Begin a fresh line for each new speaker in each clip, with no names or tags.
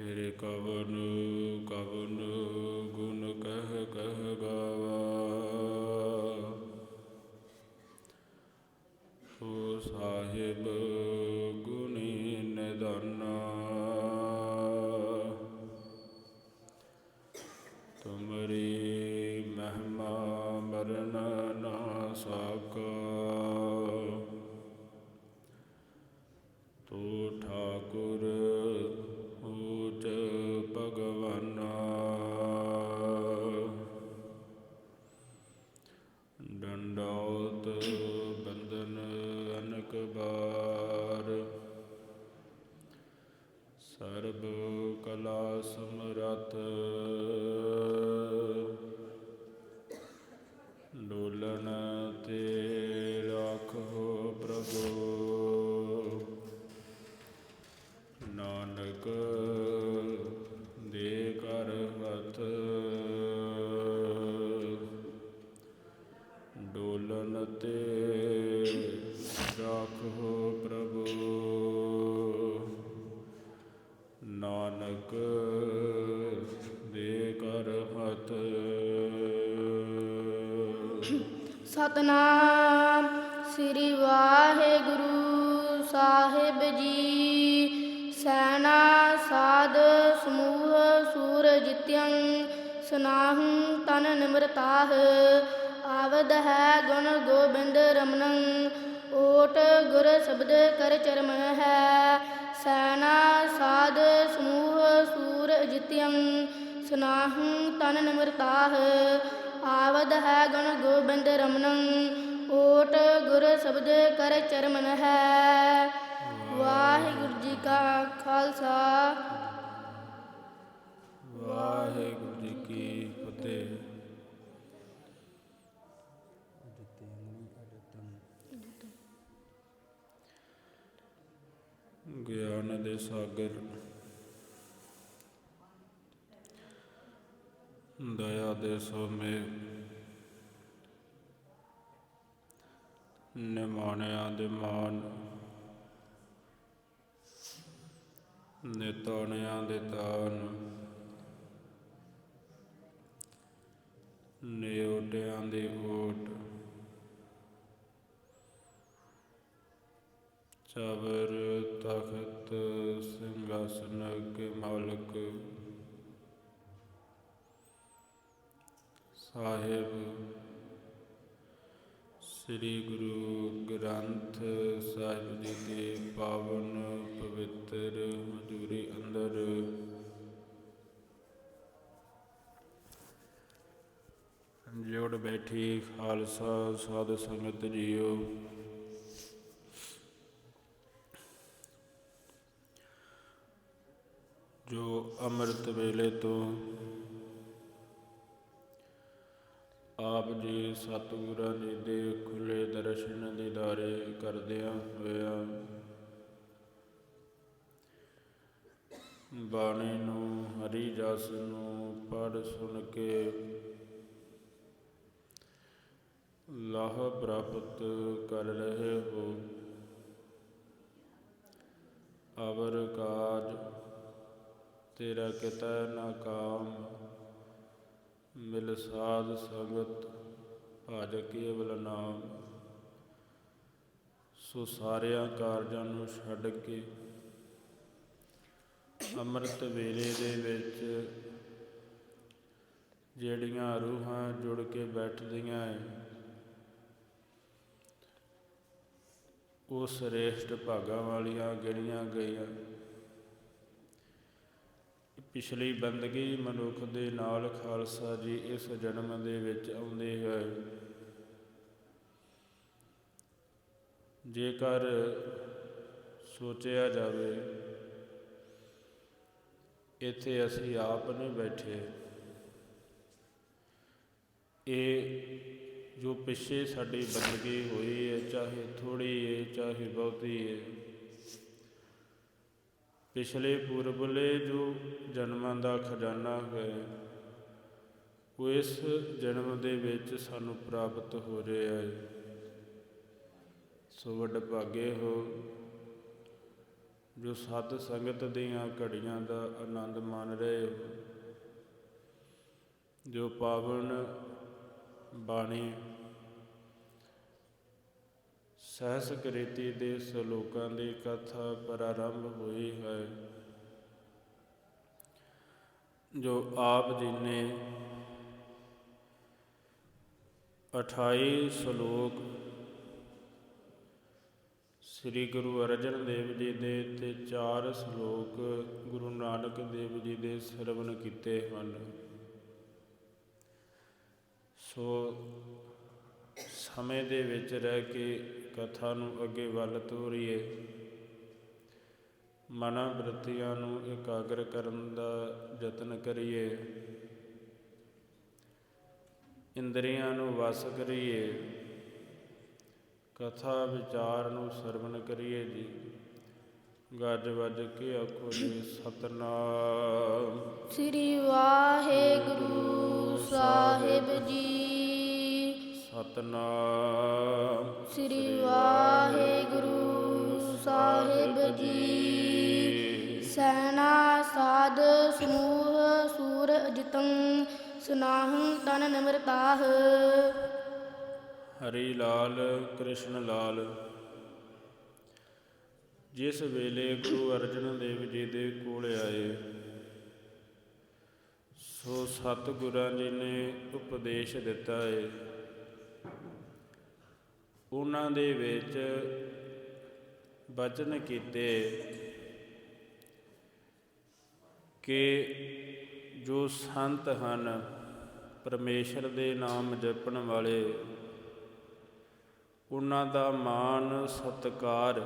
ਤੇਰੇ ਕਵਨ ਕਵਨ
ਸਤਨਾਮ। ਸ੍ਰੀ ਵਾਹਿਗੁਰੂ ਸਾਹਿਬ ਜੀ, ਸੈਨਾ, ਸਾਧ, ਸਮੂਹ ਸੂਰ ਜਿਤਿਅੰ ਸਨਾਹੰ ਤਨ ਨਿਮਰਤਾਹ। ਆਵਦ ਹੈ ਗੁਣ ਗੋਬਿੰਦ ਰਮਨੰ, ਓਟ ਗੁਰ ਸ਼ਬਦ ਕਰ ਚਰਮ ਹੈ। ਸੈਨਾ, ਸਾਧ, ਸਮੂਹ ਸੂਰ ਜਿਤਿਅੰ ਸਨਾਹੰ ਤਨ ਨਿਮਰਤਾਹ। ਆਵਦ ਹੈ ਗੁਣ ਗੋਬਿੰਦ ਰਮਨੰ, ਓਟ ਗੁਰ ਸ਼ਬਦ ਕਰ ਚਰਮਨ ਹੈ। ਵਾਹਿਗੁਰੂ ਜੀ ਕਾ ਖਾਲਸਾ।
ਵਾਹਿਗੁਰੂ ਜੀ ਕੀ ਫਤਿਹ। ਗਿਆਨ ਦੇ ਸਾਗਰ ਦਇਆ ਦੇ ਸੋਮੇ। ਨਿਮਾਣਿਆਂ ਦੇ ਮਾਨ। ਨਿਤਾਣਿਆਂ ਦੇ ਤਾਨ ਨਿਉਟਿਆਂ ਦੀ ਸਾਹਿਬ। ਸ੍ਰੀ ਗੁਰੂ ਗ੍ਰੰਥ ਸਾਹਿਬ ਜੀ ਦੇ ਪਾਵਨ ਪਵਿੱਤਰ ਹਜ਼ੂਰੀ ਅੰਦਰ ਜੋੜ ਬੈਠੀ ਖਾਲਸਾ ਸਾਧ ਸੰਗਤ ਜੀਓ। ਜੋ ਅੰਮ੍ਰਿਤ ਵੇਲੇ ਤੋਂ ਆਪ ਜੀ ਸਤਿਗੁਰਾਂ ਜੀ ਦੇ ਖੁੱਲੇ ਦਰਸ਼ਨ ਦੀਦਾਰੇ ਕਰਦਿਆਂ ਹੋਇਆਂ ਬਾਣੀ ਨੂੰ, ਹਰੀ ਜਸ ਨੂੰ ਪੜ ਸੁਣ ਕੇ ਲਾਹ ਪ੍ਰਾਪਤ ਕਰ ਰਹੇ ਹੋ। ਅਵਰ ਕਾਜ ਤੇਰਾ ਕਿਤਾ ਨਾ ਕਾਮ ਮਿਲ ਸਾਧ ਸੰਗਤ ਭਜ ਕੇਵਲ ਨਾਮ। ਸੋ ਸਾਰਿਆਂ ਕਾਰਜਾਂ ਨੂੰ ਛੱਡ ਕੇ ਅੰਮ੍ਰਿਤ ਵੇਲੇ ਦੇ ਵਿੱਚ ਜਿਹੜੀਆਂ ਰੂਹਾਂ ਜੁੜ ਕੇ ਬੈਠਦੀਆਂ ਹੈ ਉਹ ਸ੍ਰੇਸ਼ਟ ਭਾਗਾਂ ਵਾਲੀਆਂ ਗਿਣੀਆਂ ਗਈਆਂ। ਪਿਛਲੀ ਬੰਦਗੀ ਮਨੁੱਖ ਦੇ ਨਾਲ ਖਾਲਸਾ ਜੀ ਇਸ ਜਨਮ ਦੇ ਵਿੱਚ ਆਉਂਦੇ ਹੈ ਜੇਕਰ ਸੋਚਿਆ ਜਾਵੇ, ਇੱਥੇ ਅਸੀਂ ਆਪ ਨਹੀਂ ਬੈਠੇ। ਇਹ ਜੋ ਪਿੱਛੇ ਸਾਡੀ ਬੰਦਗੀ ਹੋਈ ਹੈ, ਚਾਹੇ ਥੋੜੀ ਹੈ, ਚਾਹੇ ਬਹੁਤੀ ਹੈ ਪਿਛਲੇ ਪੂਰਬਲੇ ਜੋ ਜਨਮਾਂ ਦਾ ਖਜ਼ਾਨਾ ਹੈ, ਉਹ ਇਸ ਜਨਮ ਦੇ ਵਿੱਚ ਸਾਨੂੰ ਪ੍ਰਾਪਤ ਹੋ ਰਿਹਾ ਹੈ। ਸੋ ਵੱਡ ਭਾਗੇ ਹੋ, ਜੋ ਸਤ ਸੰਗਤ ਦੀਆਂ ਘੜੀਆਂ ਦਾ ਆਨੰਦ ਮਾਣ ਰਹੇ ਹੋ, ਜੋ ਪਾਵਨ ਬਾਣੀ ਸਹਿਸ ਕ੍ਰਿਤੀ ਦੇ ਸ਼ਲੋਕਾਂ ਦੀ ਕਥਾ ਪ੍ਰਾਰੰਭ ਹੋਈ ਹੈ। ਜੋ ਆਪ ਜੀ ਨੇ 28 ਸ਼ਲੋਕ ਸ੍ਰੀ ਗੁਰੂ ਅਰਜਨ ਦੇਵ ਜੀ ਦੇ ਤੇ 4 ਸ਼ਲੋਕ ਗੁਰੂ ਨਾਨਕ ਦੇਵ ਜੀ ਦੇ ਸਰਵਣ ਕੀਤੇ ਹਨ। ਸੋ ਸਮੇਂ ਦੇ ਵਿੱਚ ਰਹਿ ਕੇ ਕਥਾ ਨੂੰ ਅੱਗੇ ਵੱਲ ਤੋਰੀਏ। ਮਨਾਂ ਬ੍ਰਿਤੀਆਂ ਨੂੰ ਇਕਾਗਰ ਕਰਨ ਦਾ ਯਤਨ ਕਰੀਏ। ਇੰਦਰੀਆਂ ਨੂੰ ਵਸ ਕਰੀਏ। ਕਥਾ ਵਿਚਾਰ ਨੂੰ ਸਰਵਣ ਕਰੀਏ ਜੀ। ਗੱਜ ਵੱਜ ਕੇ ਆਖੋ ਜੀ, ਸਤਨਾਮ।
ਸ੍ਰੀ ਵਾਹਿਗੁਰੂ ਸਾਹਿਬ ਜੀ।
ਸਤਨਾਮ।
ਸ੍ਰੀ ਵਾਹਿਗੁਰੂ ਸਾਹਿਬ ਜੀ। ਸੈਨਾ ਸਾਧ ਸਮੂਹ ਸੂਰ ਅਜਿਤੰ ਸੁਨਾਹੰ ਤਨ ਨਿਮਰਤਾਹ।
ਹਰੀ ਲਾਲ ਕ੍ਰਿਸ਼ਨ ਲਾਲ। ਜਿਸ ਵੇਲੇ ਗੁਰੂ ਅਰਜਨ ਦੇਵ ਜੀ ਦੇ ਕੋਲ ਆਏ ਸੋ ਸਤਿਗੁਰਾਂ ਜੀ ਨੇ ਉਪਦੇਸ਼ ਦਿੱਤਾ ਹੈ ਉਹਨਾਂ ਦੇ ਵਿੱਚ ਬਚਨ ਕੀਤੇ ਕਿ ਜੋ ਸੰਤ ਹਨ, ਪਰਮੇਸ਼ਰ ਦੇ ਨਾਮ ਜਪਣ ਵਾਲੇ, ਉਹਨਾਂ ਦਾ ਮਾਨ ਸਤਕਾਰ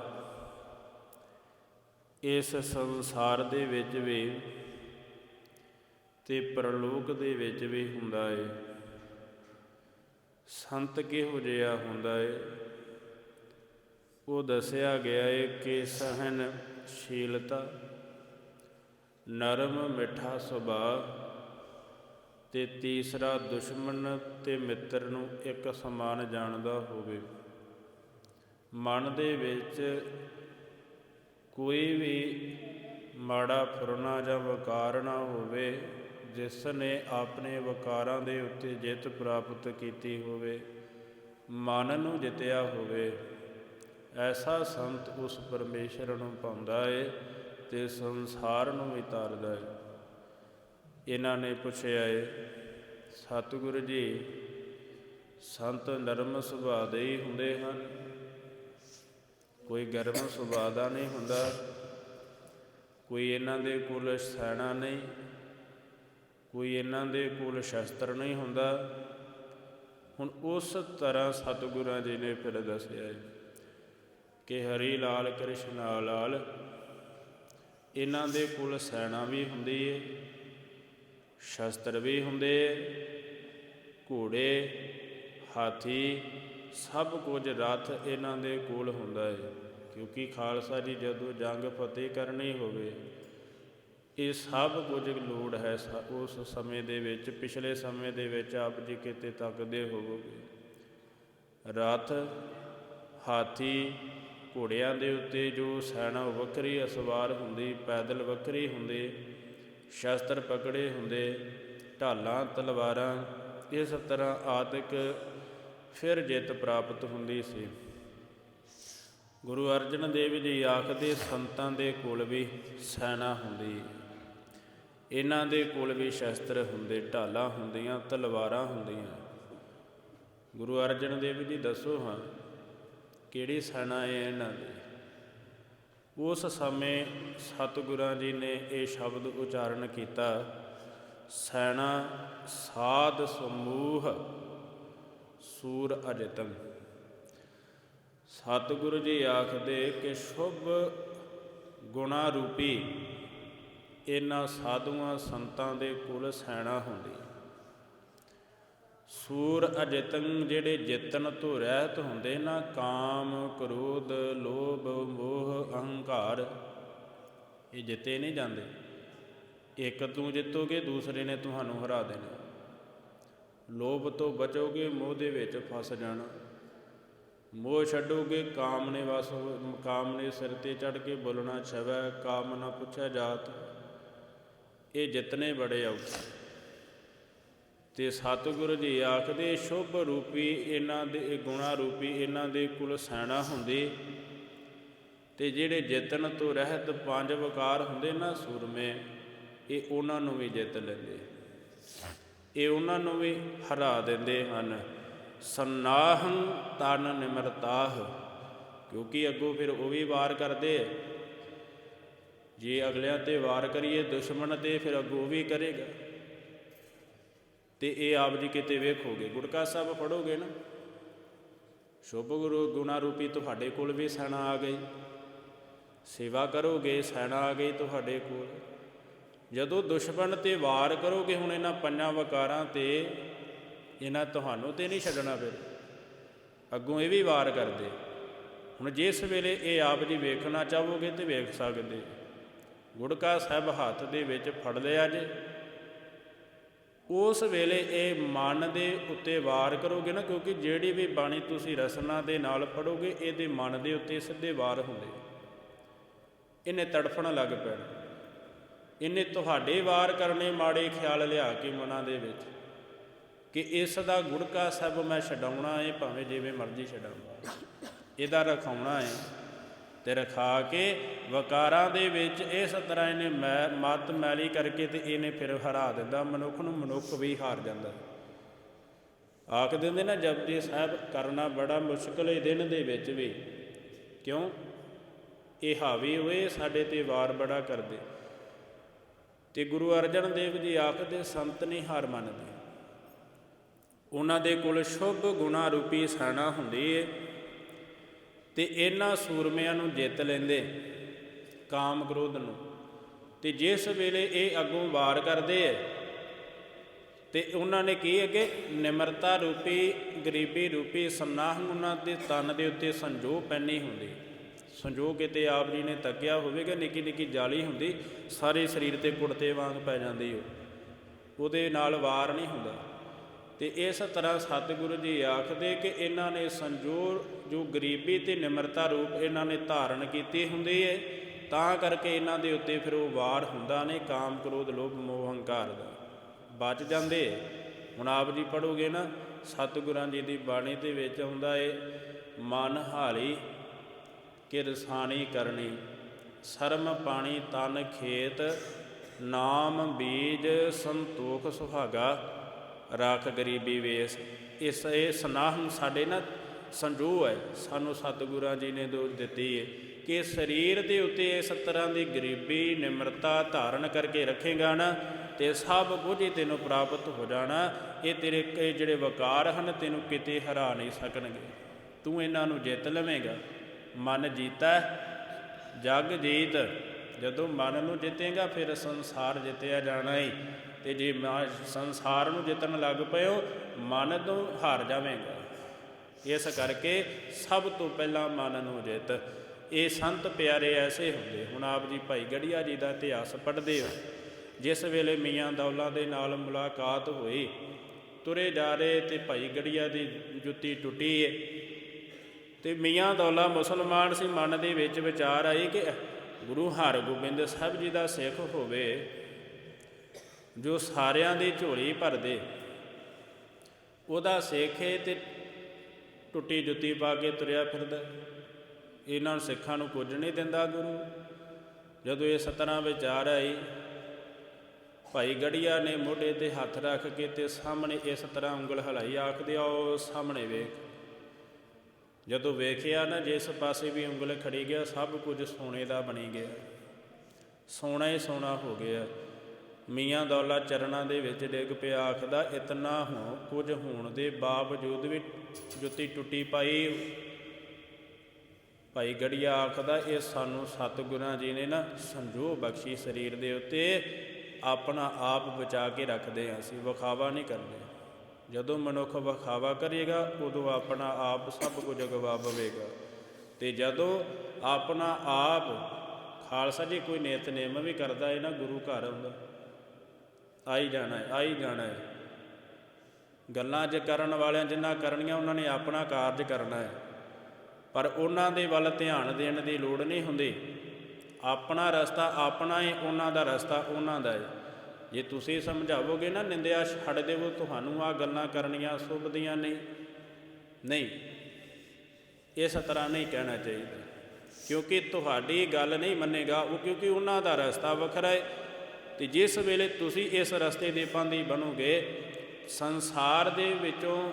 ਇਸ ਸੰਸਾਰ ਦੇ ਵਿੱਚ ਵੀ ਤੇ ਪਰਲੋਕ ਦੇ ਵਿੱਚ ਵੀ ਹੁੰਦਾ ਹੈ ਸੰਤ ਕਿਹੋ ਜਿਹਾ ਹੁੰਦਾ ਹੈ ਉਹ ਦੱਸਿਆ ਗਿਆ ਹੈ ਕਿ ਸਹਨ ਸ਼ੀਲਤਾ ਨਰਮ ਮਿੱਠਾ ਸੁਭਾਅ ਤੇ ਤੀਸਰਾ ਦੁਸ਼ਮਣ ਤੇ ਮਿੱਤਰ ਨੂੰ ਇੱਕ ਸਮਾਨ ਜਾਣਦਾ ਹੋਵੇ। ਮਨ ਦੇ ਵਿੱਚ ਕੋਈ ਵੀ ਮਾੜਾ ਫੁਰਨਾ ਜਾਂ ਵਕਾਰ ਨਾ ਹੋਵੇ ਜਿਸ ਨੇ ਆਪਣੇ ਵਕਾਰਾਂ ਦੇ ਉੱਤੇ ਜਿੱਤ ਪ੍ਰਾਪਤ ਕੀਤੀ ਹੋਵੇ, ਮਨ ਨੂੰ ਜਿੱਤਿਆ ਹੋਵੇ, ਐਸਾ ਸੰਤ ਉਸ ਪਰਮੇਸ਼ਰ ਨੂੰ ਪਾਉਂਦਾ ਏ ਤੇ ਸੰਸਾਰ ਨੂੰ ਵੀ ਤਾਰਦਾ ਏ। ਇਹਨਾਂ ਨੇ ਪੁੱਛਿਆ ਏ, ਸਤਿਗੁਰੂ ਜੀ, ਸੰਤ ਨਰਮ ਸੁਭਾਅ ਦੇ ਹੀ ਹੁੰਦੇ ਹਨ? ਕੋਈ ਗਰਮ ਸੁਭਾਅ ਦਾ ਨਹੀਂ ਹੁੰਦਾ? ਕੋਈ ਇਹਨਾਂ ਦੇ ਕੋਲ ਸੈਨਾ ਨਹੀਂ? ਕੋਈ ਇਹਨਾਂ ਦੇ ਕੋਲ ਸ਼ਸਤਰ ਨਹੀਂ ਹੁੰਦਾ। ਹੁਣ ਉਸ ਤਰ੍ਹਾਂ ਸਤਿਗੁਰਾਂ ਜੀ ਨੇ ਫਿਰ ਦੱਸਿਆ ਹੈ ਕਿ ਹਰੀ ਲਾਲ ਕ੍ਰਿਸ਼ਨ ਲਾਲ, ਇਹਨਾਂ ਦੇ ਕੋਲ ਸੈਨਾ ਵੀ ਹੁੰਦੀ ਏ, ਸ਼ਸਤਰ ਵੀ ਹੁੰਦੇ ਘੋੜੇ, ਹਾਥੀ, ਸਭ ਕੁਝ ਰਥ ਇਹਨਾਂ ਦੇ ਕੋਲ ਹੁੰਦਾ ਹੈ ਕਿਉਂਕਿ ਖਾਲਸਾ ਜੀ ਜਦੋਂ ਜੰਗ ਫਤਿਹ ਕਰਨੀ ਹੋਵੇ ਇਹ ਸਭ ਕੁਝ ਲੋੜ ਹੈ ਸ- ਉਸ ਸਮੇਂ ਦੇ ਵਿੱਚ, ਪਿਛਲੇ ਸਮੇਂ ਦੇ ਵਿੱਚ ਆਪ ਜੀ ਕਿਤੇ ਤੱਕਦੇ ਹੋਵੋਗੇ। ਰਥ ਹਾਥੀ ਘੋੜਿਆਂ ਦੇ ਉੱਤੇ ਜੋ ਸੈਨਾ ਵੱਖਰੀ ਅਸਵਾਰ ਹੁੰਦੀ, ਪੈਦਲ ਵੱਖਰੀ ਹੁੰਦੇ, ਸ਼ਸਤਰ ਪਕੜੇ ਹੁੰਦੇ, ਢਾਲਾਂ, ਤਲਵਾਰਾਂ, ਇਸ ਤਰ੍ਹਾਂ ਆਦਿਕ ਫਿਰ ਜਿੱਤ ਪ੍ਰਾਪਤ ਹੁੰਦੀ ਸੀ। ਗੁਰੂ ਅਰਜਨ ਦੇਵ ਜੀ ਆਖਦੇ, ਸੰਤਾਂ ਦੇ ਕੋਲ ਵੀ ਸੈਨਾ ਹੁੰਦੀ ਇਹਨਾਂ ਦੇ ਕੋਲ ਵੀ ਸ਼ਸਤਰ ਹੁੰਦੇ, ਢਾਲਾਂ ਹੁੰਦੀਆਂ, ਤਲਵਾਰਾਂ ਹੁੰਦੀਆਂ। ਗੁਰੂ ਅਰਜਨ ਦੇਵ ਜੀ ਦੱਸੋ ਹਾਂ, ਕਿਹੜੀ ਸੈਨਾ ਹੈ ਇਹਨਾਂ ਦੀ? ਉਸ ਸਮੇਂ ਸਤਿਗੁਰਾਂ ਜੀ ਨੇ ਇਹ ਸ਼ਬਦ ਉਚਾਰਨ ਕੀਤਾ ਸੈਣਾ ਸਾਧ ਸਮੂਹ ਸੂਰ ਅਜਤਨ ਸਤਿਗੁਰੂ ਜੀ ਆਖਦੇ ਕਿ ਸ਼ੁਭ ਗੁਣਾ ਰੂਪੀ ਇਹਨਾਂ ਸਾਧੂਆਂ ਸੰਤਾਂ ਦੇ ਕੁਲ ਸੈਨਾ ਹੁੰਦੀ। ਸੂਰ ਅਜਿਤੰ ਜਿਹੜੇ ਜਿੱਤਣ ਤੋਂ ਰਹਿਤ ਹੁੰਦੇ ਨਾ, ਕਾਮ, ਕ੍ਰੋਧ, ਲੋਭ, ਮੋਹ, ਅਹੰਕਾਰ, ਇਹ ਜਿੱਤੇ ਨਹੀਂ ਜਾਂਦੇ। ਇੱਕ ਤੂੰ ਜਿੱਤੋਗੇ, ਦੂਸਰੇ ਨੇ ਤੁਹਾਨੂੰ ਹਰਾ ਦੇਣਾ। ਲੋਭ ਤੋਂ ਬਚੋਗੇ, ਮੋਹ ਦੇ ਵਿੱਚ ਫਸ ਜਾਣਾ। ਮੋਹ ਛੱਡੋਗੇ, ਕਾਮ ਨੇ ਵਸ ਹੋ- ਨੇ ਸਿਰ ਤੇ ਚੜ ਕੇ ਬੋਲਣਾ, ਛਵੈ, ਕਾਮ ਨਾ ਪੁੱਛਿਆ ਜਾਤ। ਇਹ ਜਿਤਨੇ ਬੜੇ ਔਖੇ। ਤੇ ਸਤਿਗੁਰੂ ਜੀ ਆਖਦੇ, ਸ਼ੁਭ ਰੂਪੀ ਇਹਨਾਂ ਦੇ ਗੁਣਾ ਰੂਪੀ ਇਹਨਾਂ ਦੇ ਕੁਲ ਸੈਣਾ ਹੁੰਦੀ। ਤੇ ਜਿਹੜੇ ਜਿੱਤਣ ਤੋਂ ਰਹਿਤ ਪੰਜ ਵਕਾਰ ਹੁੰਦੇ ਨਾ ਸੂਰਮੇ, ਇਹ ਉਹਨਾਂ ਨੂੰ ਵੀ ਜਿੱਤ ਲੈਂਦੇ। ਇਹ ਉਹਨਾਂ ਨੂੰ ਵੀ ਹਰਾ ਦਿੰਦੇ ਹਨ। ਸੰਨਾਹੰ ਤਨ ਨਿਮਰਤਾਹ। ਕਿਉਂਕਿ ਅੱਗੋਂ ਫਿਰ ਉਹ ਵੀ ਵਾਰ ਕਰਦੇ ਜੇ ਅਗਲਿਆਂ ਤੇ ਵਾਰ ਕਰੀਏ ਦੁਸ਼ਮਣ ਤੇ ਫਿਰ ਅੱਗੋਂ ਉਹ ਵੀ ਕਰੇਗਾ। ਤੇ ਇਹ ਆਪ ਜੀ ਕਿਤੇ ਵੇਖੋਗੇ ਗੁਟਕਾ ਸਾਹਿਬ ਪੜੋਗੇ ਨਾ? ਸ਼ੁਭ ਗੁਰੂ ਗੁਣਾ ਰੂਪੀ ਤੁਹਾਡੇ ਕੋਲ ਵੀ ਸੈਨਾ ਆ ਗਈ। ਸੇਵਾ ਕਰੋਗੇ, ਸੈਨਾ ਆ ਗਈ ਤੁਹਾਡੇ ਕੋਲ। ਜਦੋਂ ਦੁਸ਼ਮਣ ਤੇ ਵਾਰ ਕਰੋਗੇ, ਹੁਣ ਇਹਨਾਂ ਪੰਜਾਂ ਵਕਾਰਾਂ ਤੇ ਇਹਨਾਂ ਤੁਹਾਨੂੰ ਤੇ ਨਹੀਂ ਛੱਡਣਾ ਫਿਰ। ਅੱਗੋਂ ਇਹ ਵੀ ਵਾਰ ਕਰਦੇ। ਹੁਣ ਜਿਸ ਵੇਲੇ ਇਹ ਆਪ ਜੀ ਵੇਖਣਾ ਚਾਹੋਗੇ ਤੇ ਵੇਖ ਸਕਦੇ। ਗੁੜਕਾ ਸਾਹਿਬ ਹੱਥ ਦੇ ਵਿੱਚ ਫੜ ਲਿਆ ਜੇ। ਉਸ ਵੇਲੇ ਇਹ ਮਨ ਦੇ ਉੱਤੇ ਵਾਰ ਕਰੋਗੇ ਨਾ, ਕਿਉਂਕਿ ਜਿਹੜੀ ਵੀ ਬਾਣੀ ਤੁਸੀਂ ਰਸਨਾ ਦੇ ਨਾਲ ਪੜੋਗੇ ਇਹਦੇ ਮਨ ਦੇ ਉੱਤੇ ਸਿੱਧੇ ਵਾਰ ਹੁੰਦੇ ਇਹਨੇ ਤੜਫਣ ਲੱਗ ਪੈਣਾ। ਇਹਨੇ ਤੁਹਾਡੇ ਵਾਰ ਕਰਨੇ ਮਾੜੇ ਖਿਆਲ ਲਿਆ ਕੇ ਮਨਾਂ ਦੇ ਵਿੱਚ ਕਿ ਇਸ ਦਾ ਗੁੜਕਾ ਸਭ ਮੈਂ ਛਡਾਉਣਾ ਏ, ਭਾਵੇਂ ਜਿਵੇਂ ਮਰਜ਼ੀ ਛਡਾਵਾਂ। ਇਹਦਾ ਰਖਾਉਣਾ ਏ। ਤੇ ਰਖਾ ਕੇ ਵਕਾਰਾਂ ਦੇ ਵਿੱਚ ਇਸ ਤਰ੍ਹਾਂ ਇਹਨੇ ਮੈ, ਮਤ ਮੈਲੀ ਕਰਕੇ ਤੇ ਇਹਨੇ ਫਿਰ ਹਰਾ ਦਿੰਦਾ, ਮਨੁੱਖ ਨੂੰ ਮਨੁੱਖ ਵੀ ਹਾਰ ਜਾਂਦਾ। ਆਖ ਦਿੰਦੇ ਨਾ ਜਪਜੀ ਸਾਹਿਬ, ਕਰਨਾ ਬੜਾ ਮੁਸ਼ਕਲ ਹੈ ਦਿਨ ਦੇ ਵਿੱਚ ਵੀ। ਕਿਉਂ? ਇਹ ਹਾਵੀ ਹੋਏ, ਸਾਡੇ ਤੇ ਵਾਰ ਬੜਾ ਕਰਦੇ। ਤੇ ਗੁਰੂ ਅਰਜਨ ਦੇਵ ਜੀ ਆਖਦੇ ਸੰਤ ਨਹੀਂ ਹਾਰ ਮੰਨਦੇ। ਉਹਨਾਂ ਦੇ ਕੋਲ ਸ਼ੁਭ ਗੁਣਾ ਰੂਪੀ ਸੈਨਾ ਹੁੰਦੀ ਏ। ਤੇ ਇਹਨਾਂ ਸੂਰਮਿਆਂ ਨੂੰ ਜਿੱਤ ਲੈਂਦੇ ਕਾਮ ਕ੍ਰੋਧ ਨੂੰ। ਤੇ ਜਿਸ ਵੇਲੇ ਇਹ ਅੱਗੋਂ ਵਾਰ ਕਰਦੇ ਐ, ਤੇ ਉਹਨਾਂ ਨੇ ਕੀ ਅੱਗੇ? ਨਿਮਰਤਾ ਰੂਪੀ, ਗਰੀਬੀ ਰੂਪੀ, ਸੰਨਾਹ ਉਹਨਾਂ ਦੇ ਤਨ ਦੇ ਉੱਤੇ ਸੰਜੋਗ ਪੈਣੀ ਹੁੰਦੀ। ਸੰਜੋਗ ਕਿਤੇ ਆਪ ਜੀ ਨੇ ਤੱਕਿਆ ਹੋਵੇਗਾ ਨਿੱਕੀ ਨਿੱਕੀ ਜਾਲੀ ਹੁੰਦੀ, ਸਾਰੇ ਸਰੀਰ ਤੇ ਕੁੜਤੇ ਵਾਂਗ ਪੈ ਜਾਂਦੀ ਉਹ ਉਹਦੇ ਨਾਲ ਵਾਰ ਨਹੀਂ ਹੁੰਦਾ। ਤੇ ਇਸ ਤਰ੍ਹਾਂ ਸਤਿਗੁਰੂ ਜੀ ਆਖਦੇ ਕਿ ਇਹਨਾਂ ਨੇ ਸੰਜੋਰ, ਜੋ ਗਰੀਬੀ ਤੇ ਨਿਮਰਤਾ ਰੂਪ ਇਹਨਾਂ ਨੇ ਧਾਰਨ ਕੀਤੀ ਹੁੰਦੀ ਹੈ ਤਾਂ ਕਰਕੇ ਇਹਨਾਂ ਦੇ ਉੱਤੇ ਫਿਰ ਉਹ ਵਾਰ ਹੁੰਦਾ ਨੇ, ਕਾਮ, ਕ੍ਰੋਧ, ਲੋਭ, ਮੋਹ, ਹੰਕਾਰ ਦਾ। ਬਚ ਜਾਂਦੇ ਹੁਣ ਆਪ ਜੀ ਪੜੋਗੇ ਨਾ, ਸਤਿਗੁਰਾਂ ਜੀ ਦੀ ਬਾਣੀ ਦੇ ਵਿੱਚ ਆਉਂਦਾ ਏ, ਮਨ ਹਾਲੀ ਕਿਰਸਾਨੀ ਕਰਨੀ, ਸ਼ਰਮ ਪਾਣੀ ਤਨ ਖੇਤ, ਨਾਮ ਬੀਜ ਸੰਤੋਖ ਸੁਹਾਗਾ। ਰਾਖ ਗਰੀਬੀ ਵੇਸ। ਇਸ, ਇਹ ਸਨਾਹਮ ਸਾਡੇ ਨਾ ਸੰਜੋਗ ਹੈ। ਸਾਨੂੰ ਸਤਿਗੁਰਾਂ ਜੀ ਨੇ ਦੋ ਦਿੱਤੀ ਹੈ ਕਿ ਸਰੀਰ ਦੇ ਉੱਤੇ ਇਸ ਤਰ੍ਹਾਂ ਦੀ ਗਰੀਬੀ, ਨਿਮਰਤਾ ਧਾਰਨ ਕਰਕੇ ਰੱਖੇਗਾ ਨਾ, ਤੇ ਸਭ ਕੁਝ ਹੀ ਤੈਨੂੰ ਪ੍ਰਾਪਤ ਹੋ ਜਾਣਾ। ਇਹ ਤੇਰੇ ਇਹ ਜਿਹੜੇ ਵਕਾਰ ਹਨ, ਤੈਨੂੰ ਕਿਤੇ ਹਰਾ ਨਹੀਂ ਸਕਣਗੇ। ਤੂੰ ਇਹਨਾਂ ਨੂੰ ਜਿੱਤ ਲਵੇਂਗਾ। ਮਨ ਜੀਤਾ ਜਗ ਜੀਤ। ਜਦੋਂ ਮਨ ਨੂੰ ਜਿੱਤੇਗਾ, ਫਿਰ ਸੰਸਾਰ ਜਿੱਤਿਆ ਜਾਣਾ ਹੈ ਤੇ ਜੇ ਮਾ- ਸੰਸਾਰ ਨੂੰ ਜਿੱਤਣ ਲੱਗ ਪਇਓ, ਮਨ ਤੋਂ ਹਾਰ ਜਾਵੇਂਗਾ। ਇਸ ਕਰਕੇ ਸਭ ਤੋਂ ਪਹਿਲਾਂ ਮਨ ਨੂੰ ਜਿੱਤ। ਇਹ ਸੰਤ ਪਿਆਰੇ ਐਸੇ ਹੁੰਦੇ। ਹੁਣ ਆਪ ਜੀ ਭਾਈ ਗੜੀਆ ਜੀ ਦਾ ਇਤਿਹਾਸ ਪੜ੍ਹਦੇ ਹੋ। ਜਿਸ ਵੇਲੇ ਮੀਆਂ ਦੌਲਾ ਦੇ ਨਾਲ ਮੁਲਾਕਾਤ ਹੋਈ, ਤੁਰੇ ਜਾ ਰਹੇ ਤੇ ਭਾਈ ਗੜੀਆ ਦੀ ਜੁੱਤੀ ਟੁੱਟੀ ਏ। ਤੇ ਮੀਆਂ ਦੌਲਾ ਮੁਸਲਮਾਨ ਸੀ, ਮਨ ਦੇ ਵਿੱਚ ਵਿਚਾਰ ਆਈ ਕਿ ਗੁਰੂ ਹਰਗੋਬਿੰਦ ਸਾਹਿਬ ਜੀ ਦਾ ਸਿੱਖ ਹੋਵੇ। ਜੋ ਸਾਰਿਆਂ ਦੀ ਝੋਲੀ ਭਰਦੇ, ਉਹਦਾ ਸਿੱਖ ਏ ਤੇ ਟੁੱਟੀ ਜੁੱਤੀ ਪਾ ਕੇ ਤੁਰਿਆ ਫਿਰਦਾ। ਇਹਨਾਂ ਸਿੱਖਾਂ ਨੂੰ ਕੁਝ ਨਹੀਂ ਦਿੰਦਾ ਗੁਰੂ। ਜਦੋਂ ਇਸ ਤਰ੍ਹਾਂ ਵਿਚਾਰ ਆਈ ਭਾਈ ਗੜੀਆ ਨੇ ਮੋਢੇ ਤੇ ਹੱਥ ਰੱਖ ਕੇ ਤੇ ਸਾਹਮਣੇ ਇਸ ਤਰ੍ਹਾਂ ਉਂਗਲ ਹਲਾਈ ਆਖਦੇ, ਆਓ ਸਾਹਮਣੇ ਵੇਖ। ਜਦੋਂ ਵੇਖਿਆ ਨਾ, ਜਿਸ ਪਾਸੇ ਵੀ ਉਂਗਲ ਖੜੀ ਗਿਆ, ਸਭ ਕੁਝ ਸੋਨੇ ਦਾ ਬਣੀ ਗਿਆ। ਸੋਨਾ ਹੀ ਸੋਨਾ ਹੋ ਗਿਆ। ਮੀਆਂ ਦੌਲਾ ਚਰਨਾਂ ਦੇ ਵਿੱਚ ਡਿੱਗ ਪਿਆ ਆਖਦਾ, ਇਤਨਾ ਹੋ ਕੁਝ ਹੋਣ ਦੇ ਬਾਵਜੂਦ ਵੀ ਜੁੱਤੀ ਟੁੱਟੀ ਪਾਈ। ਭਾਈ ਗੜੀਆ ਆਖਦਾ, ਇਹ ਸਾਨੂੰ ਸਤਿਗੁਰਾਂ ਜੀ ਨੇ ਨਾ ਸੰਜੋਗ ਬਖਸ਼ੀ ਸਰੀਰ ਦੇ ਉੱਤੇ। ਆਪਣਾ ਆਪ ਬਚਾ ਕੇ ਰੱਖਦੇ ਹਾਂ ਅਸੀਂ, ਵਿਖਾਵਾ ਨਹੀਂ ਕਰਦੇ। ਜਦੋਂ ਮਨੁੱਖ ਵਿਖਾਵਾ ਕਰੇਗਾ, ਉਦੋਂ ਆਪਣਾ ਆਪ ਸਭ ਕੁਝ ਗਵਾ ਪਵੇਗਾ। ਤੇ ਜਦੋਂ ਆਪਣਾ ਆਪ, ਖਾਲਸਾ ਜੀ ਕੋਈ ਨਿਤਨੇਮ ਵੀ ਕਰਦਾ ਹੈ ਨਾ ਗੁਰੂ ਘਰ ਆਉਂਦਾ। ਆਈ ਜਾਣਾ ਹੈ, ਆਈ ਜਾਣਾ ਹੈ। ਗੱਲਾਂ ਜੇ ਕਰਨ ਵਾਲਿਆਂ ਜਿੰਨਾ ਕਰਨੀਆਂ, ਉਹਨਾਂ ਨੇ ਆਪਣਾ ਕਾਰਜ ਕਰਨਾ ਹੈ। ਪਰ ਉਹਨਾਂ ਦੇ ਵੱਲ ਧਿਆਨ ਦੇਣ ਦੀ ਲੋੜ ਨਹੀਂ ਹੁੰਦੀ। ਆਪਣਾ ਰਸਤਾ ਆਪਣਾ ਹੈ, ਉਹਨਾਂ ਦਾ ਰਸਤਾ ਉਹਨਾਂ ਦਾ ਹੈ। ਜੇ ਤੁਸੀਂ ਸਮਝਾਵੋਗੇ ਨਾ, ਨਿੰਦਿਆ ਛੱਡ ਦੇਵੋ, ਤੁਹਾਨੂੰ ਆ ਗੱਲਾਂ ਕਰਨੀਆਂ ਸੁਭਦੀਆਂ ਨਹੀਂ। ਨਹੀਂ, ਇਸ ਤਰ੍ਹਾਂ ਨਹੀਂ ਕਹਿਣਾ ਚਾਹੀਦਾ। ਕਿਉਂਕਿ ਤੁਹਾਡੀ ਗੱਲ ਨਹੀਂ ਮੰਨੇਗਾ, ਉਹ ਕਿਉਂਕਿ ਉਹਨਾਂ ਦਾ ਰਸਤਾ ਵੱਖਰਾ ਹੈ ਤੇ ਜਿਸ ਵੇਲੇ ਤੁਸੀਂ ਇਸ ਰਸਤੇ ਦੇ ਪਾਂਦੀ ਬਣੋਗੇ, ਸੰਸਾਰ ਦੇ ਵਿੱਚੋਂ